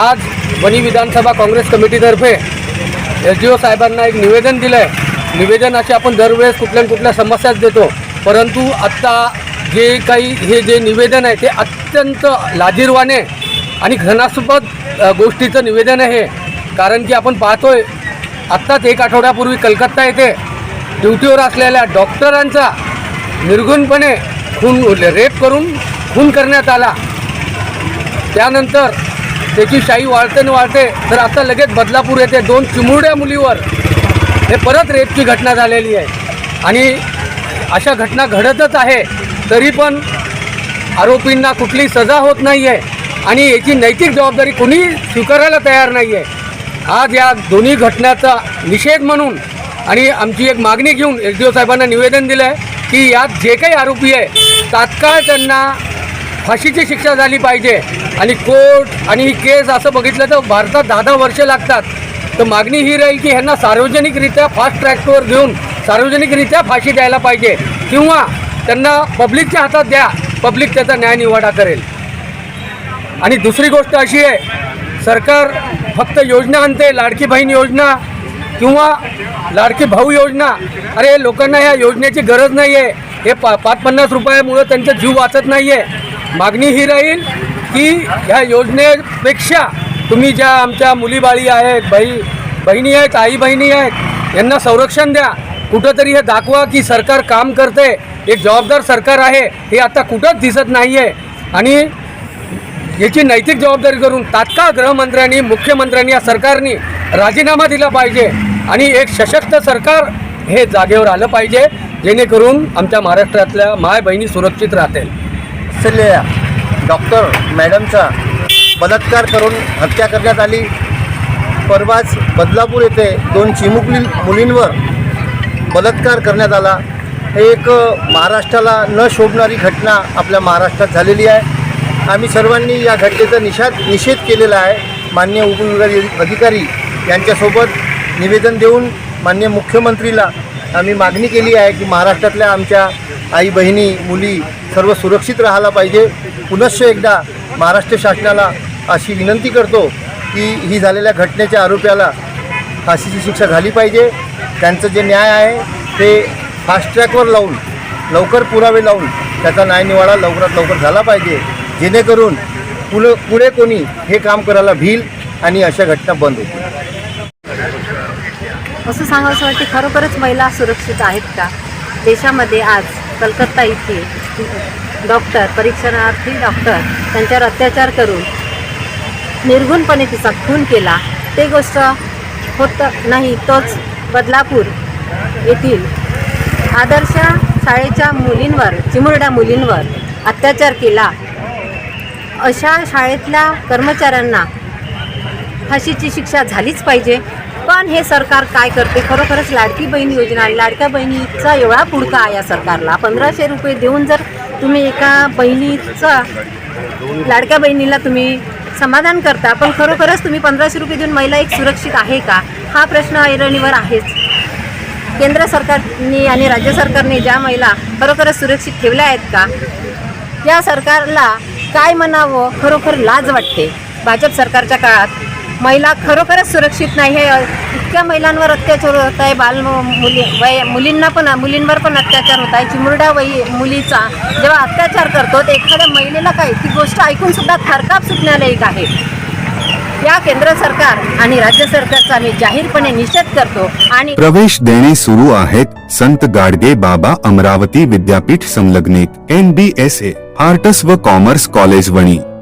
आज वणी विधानसभा काँग्रेस कमिटीतर्फे एस डी ओ साहेबांना एक निवेदन दिलं आहे निवेदन असे आपण दरवेळेस कुठल्या कुठल्या समस्याच देतो. परंतु आत्ता जे काही हे जे निवेदन आहे ते अत्यंत लाजीरवाने आणि घृणास्पद गोष्टीचं निवेदन आहे. कारण की आपण पाहतोय आत्ताच एक आठवड्यापूर्वी कलकत्ता येथे ड्युटीवर असलेल्या डॉक्टरांचा निर्गुणपणे खून रेप करून खून करण्यात आला. त्यानंतर त्याची शाही वाढते न वाढते तर आता लगेच बदलापूर येथे दोन चिमुरड्या मुलीवर हे परत रेपची घटना झालेली आहे. आणि अशा घटना घडतच आहे तरी पण आरोपींना कुठली सजा होत नाही आहे आणि याची नैतिक जबाबदारी कोणी स्वीकारायला तयार नाही आहे आज या दोन्ही घटनाचा निषेध म्हणून आणि आमची एक मागणी घेऊन एस डी ओ साहेबांना निवेदन दिलं आहे की यात जे काही आरोपी आहे तात्काळ त्यांना फाशीची शिक्षा झाली पाहिजे. आणि कोर्ट आणि ही केस असं बघितलं तर भारतात दहा दहा वर्ष लागतात. तर मागणी ही राहील की ह्यांना सार्वजनिकरित्या फास्ट ट्रॅकवर घेऊन सार्वजनिकरित्या फाशी द्यायला पाहिजे. किंवा त्यांना पब्लिकच्या हातात द्या. पब्लिक त्याचा न्याय निवाडा करेल. आणि दुसरी गोष्ट अशी आहे सरकार फक्त योजना आणते लाडकी बहीण योजना किंवा लाडकी भाऊ योजना. अरे लोकांना या योजनेची गरज नाही आहे हे पा पाच पन्नास रुपयामुळं त्यांचा जीव वाचत नाही आहे मागणी ही राहील की ह्या योजनेपेक्षा तुम्ही ज्या आमच्या मुलीबाळी आहेत बाई बहिणी आहेत आई बहिणी आहेत यांना संरक्षण द्या. कुठंतरी हे दाखवा की सरकार काम करते. एक जबाबदार सरकार आहे हे आता कुठंच दिसत नाही आहे आणि याची नैतिक जबाबदारी करून तात्काळ गृहमंत्र्यांनी मुख्यमंत्र्यांनी या सरकारने राजीनामा दिला पाहिजे. आणि एक सशक्त सरकार हे जागेवर आलं पाहिजे जेणेकरून आमच्या महाराष्ट्रातल्या माय बहिणी सुरक्षित राहतील. असलेल्या डॉक्टर मॅडमचा बलात्कार करून हत्या करण्यात आली. परवाच बदलापूर येथे दोन चिमुकली मुलींवर बलात्कार करण्यात आला. हे एक महाराष्ट्राला न शोभणारी घटना आपल्या महाराष्ट्रात झालेली आहे. आम्ही सर्वांनी या घटनेचा निषाद निषेध केलेला आहे. मान्य उपविभागीय अधिकारी यांच्यासोबत निवेदन देऊन मान्य मुख्यमंत्रीला आम्ही मागणी केली आहे की महाराष्ट्रातल्या आमच्या आई बहिणी मुली सर्व सुरक्षित राहायला पाहिजे. पुनश्च एकदा महाराष्ट्र शासनाला अशी विनंती करतो की ही झालेल्या घटनेच्या आरोप्याला फाशीची शिक्षा झाली पाहिजे. त्यांचं जे न्याय आहे ते फास्ट ट्रॅकवर लावून लवकर पुरावे लावून त्याचा न्यायनिवाडा लवकरात लवकर झाला पाहिजे. जेणेकरून पुढं पुढे कोणी हे काम करायला भिल आणि अशा घटना बंद होतील. असं सांगावंसं वाटते खरोखरच महिला सुरक्षित आहेत का? देशामध्ये आज कलकत्ता इथे डॉक्टर परीक्षणार्थी डॉक्टर त्यांच्यावर अत्याचार करून निर्गुणपणे तिचा खून केला. ते गोष्ट होत नाही तोच बदलापूर येथील आदर्श शाळेच्या मुलींवर चिमुरड्या मुलींवर अत्याचार केला. अशा शाळेतल्या कर्मचाऱ्यांना फाशीची शिक्षा झालीच पाहिजे. पण हे सरकार काय करते? खरोखरच लाडकी बहीण योजना लाडक्या बहिणीचा एवढा पुडका या सरकारला. पंधराशे रुपये देऊन जर तुम्ही एका बहिणीचा लाडक्या बहिणीला तुम्ही समाधान करता पण खरोखरच तुम्ही पंधराशे रुपये देऊन महिला एक सुरक्षित आहे का? हा प्रश्न ऐरणीवर आहेच. केंद्र सरकारने आणि राज्य सरकारने ज्या महिला खरोखरच सुरक्षित ठेवल्या आहेत का? या सरकारला काय म्हणावं? खरोखर लाज वाटते. भाजप सरकारच्या काळात महिला खरोखरच सुरक्षित नाही. हे इतक्या महिलांवर अत्याचार होत आहे. बाल मुली वय मुलींना पण मुलींवर पण अत्याचार होत आहे. चिमुरड्या वयी मुलीचा जेव्हा अत्याचार करतो तर एखाद्या महिलेला काय ती गोष्ट ऐकून सुद्धा थरकाप सुटण्यालायक आहे. या केंद्र सरकार आणि राज्य सरकारचा आम्ही जाहीरपणे निषेध करतो आणि प्रवेश देणे सुरू आहेत संत गाडगे बाबा अमरावती विद्यापीठ संलग्नित N B S A arts व कॉमर्स कॉलेज वणी.